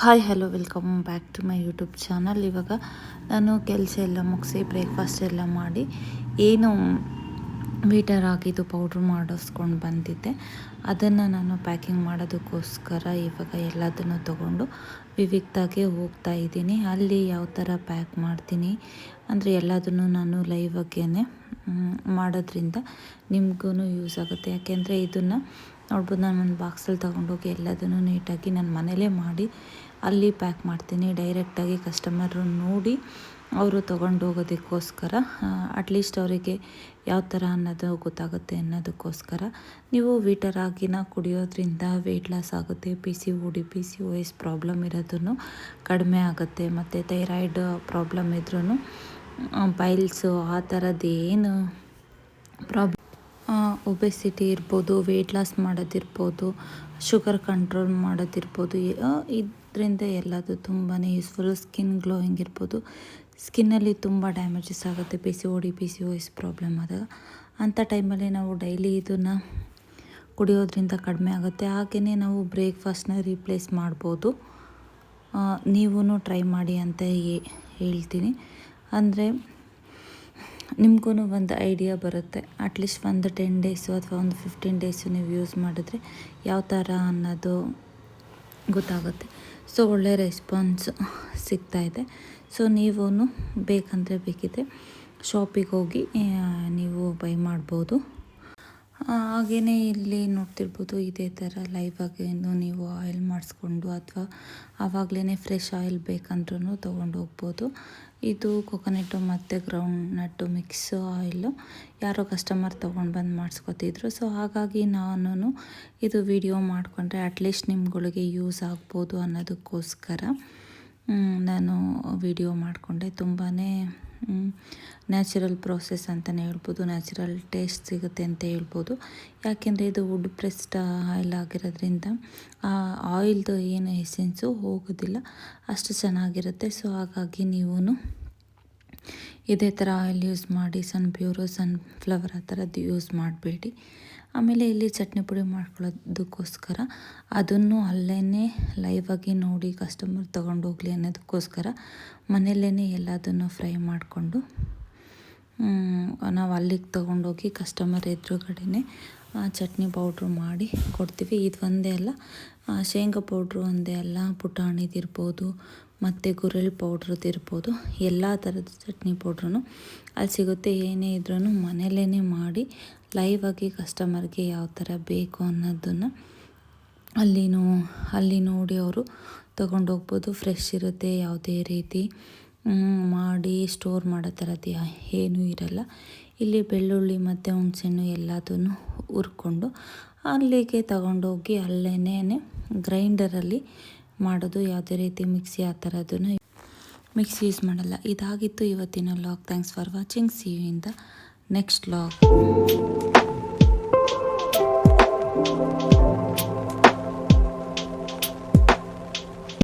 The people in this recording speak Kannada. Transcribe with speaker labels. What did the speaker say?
Speaker 1: Hi hello welcome back to my YouTube channel ಇವಾಗ ನಾನು ಕೆಲಸ ಎಲ್ಲ ಮುಗಿಸಿ ಬ್ರೇಕ್ಫಾಸ್ಟ್ ಎಲ್ಲ ಮಾಡಿ ಏನು ವೀಟರ್ ಆಗಿದ್ದು ಪೌಡ್ರ್ ಮಾಡಿಸ್ಕೊಂಡು ಬಂದಿದ್ದೆ. ಅದನ್ನು ನಾನು ಪ್ಯಾಕಿಂಗ್ ಮಾಡೋದಕ್ಕೋಸ್ಕರ ಇವಾಗ ಎಲ್ಲದನ್ನು ತಗೊಂಡು ವಿವಿಕ್ತಾಗೆ ಹೋಗ್ತಾ ಇದ್ದೀನಿ. ಅಲ್ಲಿ ಯಾವ ಥರ ಪ್ಯಾಕ್ ಮಾಡ್ತೀನಿ ಅಂದರೆ ಎಲ್ಲದನ್ನು ನಾನು ಲೈವಾಗೇ ಮಾಡೋದ್ರಿಂದ ನಿಮಗೂ ಯೂಸ್ ಆಗುತ್ತೆ. ಯಾಕೆಂದರೆ ಇದನ್ನು ನೋಡ್ಬೋದು, ನಾನು ಒಂದು ಬಾಕ್ಸಲ್ಲಿ ತೊಗೊಂಡೋಗಿ ಎಲ್ಲದನ್ನು ನೀಟಾಗಿ ನಾನು ಮನೇಲೇ ಮಾಡಿ ಅಲ್ಲಿ ಪ್ಯಾಕ್ ಮಾಡ್ತೀನಿ. ಡೈರೆಕ್ಟಾಗಿ ಕಸ್ಟಮರು ನೋಡಿ ಅವರು ತೊಗೊಂಡು ಹೋಗೋದಕ್ಕೋಸ್ಕರ ಅಟ್ಲೀಸ್ಟ್ ಅವರಿಗೆ ಯಾವ ಥರ ಅನ್ನೋದು ಗೊತ್ತಾಗುತ್ತೆ ಅನ್ನೋದಕ್ಕೋಸ್ಕರ. ನೀವು ವೀಟರಾಗಿನ ಕುಡಿಯೋದ್ರಿಂದ ವೆಯ್ಟ್ ಲಾಸ್ ಆಗುತ್ತೆ P C O D P C O S problem ಇರೋದನ್ನು ಕಡಿಮೆ ಆಗುತ್ತೆ. ಮತ್ತು ಥೈರಾಯ್ಡ್ ಪ್ರಾಬ್ಲಮ್ ಇದ್ರೂ ಪೈಲ್ಸು ಆ ಥರದ್ದು ಏನು ಪ್ರಾಬ್ಲಮ್ ಒಬೆಸಿಟಿ ಇರ್ಬೋದು ವೆಯ್ಟ್ ಲಾಸ್ ಮಾಡೋದಿರ್ಬೋದು ಶುಗರ್ ಕಂಟ್ರೋಲ್ ಮಾಡೋದಿರ್ಬೋದು ಇದರಿಂದ ಎಲ್ಲದು ತುಂಬಾ ಯೂಸ್ಫುಲ್ ಸ್ಕಿನ್ ಗ್ಲೋಯಿಂಗ್ ಇರ್ಬೋದು. ಸ್ಕಿನ್ನಲ್ಲಿ ತುಂಬ ಡ್ಯಾಮೇಜಸ್ ಆಗುತ್ತೆ. P C O D P C O S problem ಆದಾಗ ಅಂಥ ಟೈಮಲ್ಲಿ ನಾವು ಡೈಲಿ ಇದನ್ನು ಕುಡಿಯೋದ್ರಿಂದ ಕಡಿಮೆ ಆಗುತ್ತೆ. ಹಾಗೆಯೇ ನಾವು ಬ್ರೇಕ್ಫಾಸ್ಟ್ನ ರೀಪ್ಲೇಸ್ ಮಾಡ್ಬೋದು. ನೀವೂ ಟ್ರೈ ಮಾಡಿ ಅಂತ ಹೇಳ್ತೀನಿ. ಅಂದರೆ ನಿಮಗೂ ಒಂದು ಐಡಿಯಾ ಬರುತ್ತೆ. ಅಟ್ಲೀಸ್ಟ್ ಒಂದು ಟೆನ್ ಡೇಸು ಅಥವಾ ಒಂದು ಫಿಫ್ಟೀನ್ ಡೇಸು ನೀವು ಯೂಸ್ ಮಾಡಿದ್ರೆ ಯಾವ ಥರ ಅನ್ನೋದು ಗೊತ್ತಾಗುತ್ತೆ. ಸೊ ಒಳ್ಳೆ ರೆಸ್ಪಾನ್ಸ್ ಸಿಗ್ತಾಯಿದೆ ಸೊ ನೀವೂ ಬೇಕಂದರೆ ಬೇಕಿದೆ ಶಾಪಿಗೆ ಹೋಗಿ ನೀವು ಬೈ ಮಾಡ್ಬೋದು. ಹಾಗೆಯೇ ಇಲ್ಲಿ ನೋಡ್ತಿರ್ಬೋದು ಇದೇ ಥರ ಲೈವ್ ಆಗೇನು ನೀವು ಆಯಿಲ್ ಮಾಡಿಸ್ಕೊಂಡು ಅಥವಾ ಆವಾಗಲೇ ಫ್ರೆಶ್ ಆಯಿಲ್ ಬೇಕಂದ್ರೂ ತೊಗೊಂಡು ಹೋಗ್ಬೋದು ಇದು ಕೊಕೊನೆಟ್ಟು ಮತ್ತು ಗ್ರೌಂಡ್ ನಟ್ಟು ಮಿಕ್ಸ್ ಆಯಿಲು ಯಾರೋ ಕಸ್ಟಮರ್ ತೊಗೊಂಡು ಬಂದು ಮಾಡಿಸ್ಕೊತಿದ್ರು. ಸೊ ಹಾಗಾಗಿ ನಾನು ಇದು ವಿಡಿಯೋ ಮಾಡಿಕೊಂಡ್ರೆ ಅಟ್ಲೀಸ್ಟ್ ನಿಮ್ಗಳಿಗೆ ಯೂಸ್ ಆಗ್ಬೋದು ಅನ್ನೋದಕ್ಕೋಸ್ಕರ ನಾನು ವಿಡಿಯೋ ಮಾಡಿಕೊಂಡೆ. ತುಂಬಾ ನ್ಯಾಚುರಲ್ ಪ್ರೋಸೆಸ್ ಅಂತಲೇ ಹೇಳ್ಬೋದು, ನ್ಯಾಚುರಲ್ ಟೇಸ್ಟ್ ಸಿಗುತ್ತೆ ಅಂತ ಹೇಳ್ಬೋದು. ಯಾಕೆಂದರೆ ಇದು ವುಡ್ ಪ್ರೆಸ್ಡ್ ಆಯಿಲ್ ಆಗಿರೋದ್ರಿಂದ ಆ ಆಯಿಲ್ದು ಏನು ಎಸೆನ್ಸು ಹೋಗೋದಿಲ್ಲ, ಅಷ್ಟು ಚೆನ್ನಾಗಿರುತ್ತೆ. ಸೊ ಹಾಗಾಗಿ ನೀವು ಇದೇ ಥರ ಆಯಿಲ್ ಯೂಸ್ ಮಾಡಿ, ಸನ್ ಪ್ಯೂರು, ಸನ್ ಫ್ಲವರ್ ಆ ಥರದ್ದು ಯೂಸ್ ಮಾಡಬೇಡಿ. ಆಮೇಲೆ ಇಲ್ಲಿ ಚಟ್ನಿ ಪುಡಿ ಮಾಡ್ಕೊಳ್ಳೋದಕ್ಕೋಸ್ಕರ ಅದನ್ನು ಅಲ್ಲೇ ಲೈವಾಗಿ ನೋಡಿ ಕಸ್ಟಮರ್ ತೊಗೊಂಡೋಗ್ಲಿ ಅನ್ನೋದಕ್ಕೋಸ್ಕರ ಮನೆಯಲ್ಲೇ ಎಲ್ಲದನ್ನು ಫ್ರೈ ಮಾಡಿಕೊಂಡು ನಾವು ಅಲ್ಲಿಗೆ ತೊಗೊಂಡೋಗಿ ಕಸ್ಟಮರ್ ಎದುರುಗಡೆ ಚಟ್ನಿ ಪೌಡ್ರ್ ಮಾಡಿ ಕೊಡ್ತೀವಿ. ಇದು ಒಂದೇ ಅಲ್ಲ ಶೇಂಗಾ ಪೌಡ್ರು ಒಂದೇ ಅಲ್ಲ ಪುಟಾಣಿದಿರ್ಬೋದು ಮತ್ತು ಗುರೆಳ್ ಪೌಡ್ರದ್ದಿರ್ಬೋದು ಎಲ್ಲ ಥರದ ಚಟ್ನಿ ಪೌಡ್ರೂ ಅಲ್ಲಿ ಸಿಗುತ್ತೆ. ಏನೇ ಇದ್ರೂ ಮನೇಲೇ ಮಾಡಿ ಲೈವಾಗಿ ಕಸ್ಟಮರ್ಗೆ ಯಾವ ಥರ ಬೇಕು ಅನ್ನೋದನ್ನು ಅಲ್ಲಿನೂ ಅಲ್ಲಿ ನೋಡಿ ಅವರು ತೊಗೊಂಡೋಗ್ಬೋದು ಫ್ರೆಶ್ ಇರುತ್ತೆ, ಯಾವುದೇ ರೀತಿ. ಮಾಡಿ ಸ್ಟೋರ್ ಮಾಡೋ ಥರದ್ದು ಏನೂ ಇರಲ್ಲ. ಇಲ್ಲಿ ಬೆಳ್ಳುಳ್ಳಿ ಮತ್ತು ಹುಣಸೆಹಣ್ಣು ಎಲ್ಲದನ್ನು ಹುರ್ಕೊಂಡು ಅಲ್ಲಿಗೆ ತಗೊಂಡೋಗಿ ಅಲ್ಲೇ ಗ್ರೈಂಡರಲ್ಲಿ ಮಾಡೋದು, ಯಾವುದೇ ರೀತಿ ಮಿಕ್ಸಿ ಆ ಥರದನ್ನು ಮಿಕ್ಸಿ ಯೂಸ್ ಮಾಡಲ್ಲ. ಇದಾಗಿತ್ತು ಇವತ್ತಿನ log thanks for watching see you in the next log